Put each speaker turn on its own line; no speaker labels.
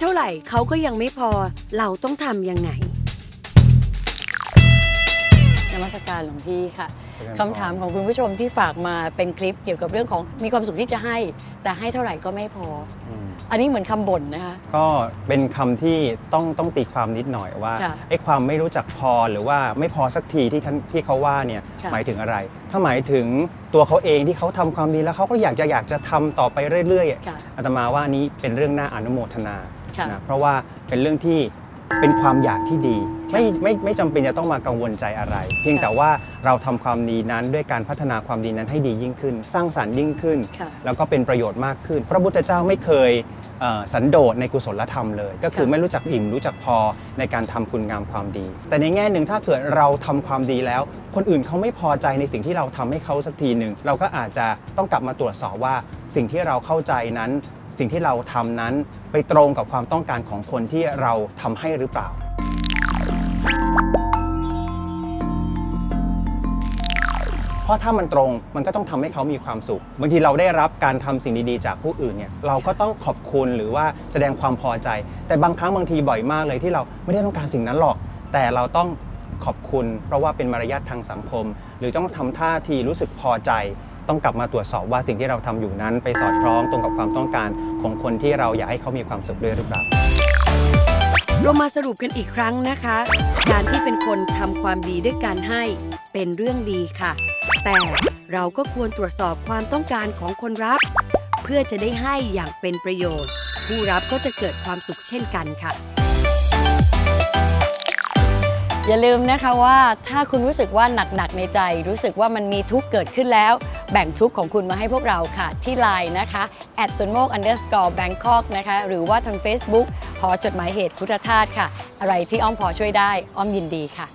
เท่าไหร่เขาก็ยังไม่พอเราต้องทำยังไง
นมัสการหลวงพี่ค่ะ
เจริญพร
คำถามของคุณผู้ชมที่ฝากมาเป็นคลิปเกี่ยวกับเรื่องของมีความสุขที่จะให้ แต่ให้เท่าไหร่ก็ไม่พอ
อืม
อันนี้เหมือนคำบ่นนะคะ
ก็เป็นคำที่ต้องต้องตีความนิดหน่อยว่า
ค่ะ
ไอ้ความไม่รู้จักพอหรือว่าไม่พอสักทีที่ท่านที่เขาว่าเนี่ย
ค่ะ
หมายถึงอะไร ถ้าหมายถึงตัวเขาเองที่เขาทำความดีแล้วเขาก็อยากจะอยากจะทำต่อไปเรื่อยๆ
ค่ะ
อาตมาว่านี้เป็นเรื่องน่าอนุโมทนา
ค่ะ
นะเพราะว่าเป็นเรื่องที่เป็นความอยากที่ดี ไม่ไม่ไม่จำเป็นจะต้องมากังวลใจอะไร เพียง
ค่ะ
แต่ว่าเราทำความดีนั้นด้วยการพัฒนาความดีนั้นให้ดียิ่งขึ้น สร้างสรรค์ยิ่งขึ้น
ค่ะ
แล้วก็เป็นประโยชน์มากขึ้น พระพุทธเจ้าไม่เคยเอ่อสันโดษในกุศลธรรมเลย ก็คือ
ค่ะ
ไม่รู้จักอิ่มรู้จักพอในการทำคุณงามความดี แต่ในแง่หนึ่งถ้าเกิดเราทำความดีแล้ว คนอื่นเขาไม่พอใจในสิ่งที่เราทำให้เขาสักทีหนึ่งเราก็อาจจะต้องกลับมาตรวจสอบว่าสิ่งที่เราเข้าใจนั้น สิ่งที่เราทำนั้นไปตรงกับความต้องการของคนที่เราทำให้หรือเปล่า เพราะถ้ามันตรงมันก็ต้องทำให้เขามีความสุขบางทีเราได้รับการทำสิ่งดีๆ จากผู้อื่นเนี่ยเราก็ต้องขอบคุณหรือว่าแสดงความพอใจ แต่บางครั้งบางทีบ่อยมากเลยที่เราไม่ได้ต้องการสิ่งนั้นหรอก แต่เราต้องขอบคุณ เพราะว่าเป็นมารยาททางสังคม หรือต้องทำท่าทีรู้สึกพอใจ ต้องกลับมาตรวจสอบว่าสิ่งที่เราทำอยู่นั้น ไปสอดคล้องตรงกับความต้องการของคนที่เราอยากให้เขามีความสุขด้วยหรือเปล่า
เรามาสรุปกันอีกครั้งนะคะ การที่เป็นคนทำความดีด้วยการให้เป็นเรื่องดีค่ะ แต่เราก็ควรตรวจสอบความต้องการของคนรับ เพื่อจะได้ให้อย่างเป็นประโยชน์ ผู้รับก็จะเกิดความสุขเช่นกันค่ะ
อย่าลืมนะคะว่าถ้าคุณรู้สึกว่าหนักๆในใจ รู้สึกว่ามันมีทุกข์เกิดขึ้นแล้ว แบ่งทุกข์ของคุณมาให้พวกเราค่ะ ที่ไลน์นะคะ at s u n m o k underscore bangkok นะคะหรือว่าทาง Facebook หอจดหมายเหตุพุทธทาสค่ะ อะไรที่อ้อมพอช่วยได้อ้อมยินดีค่ะ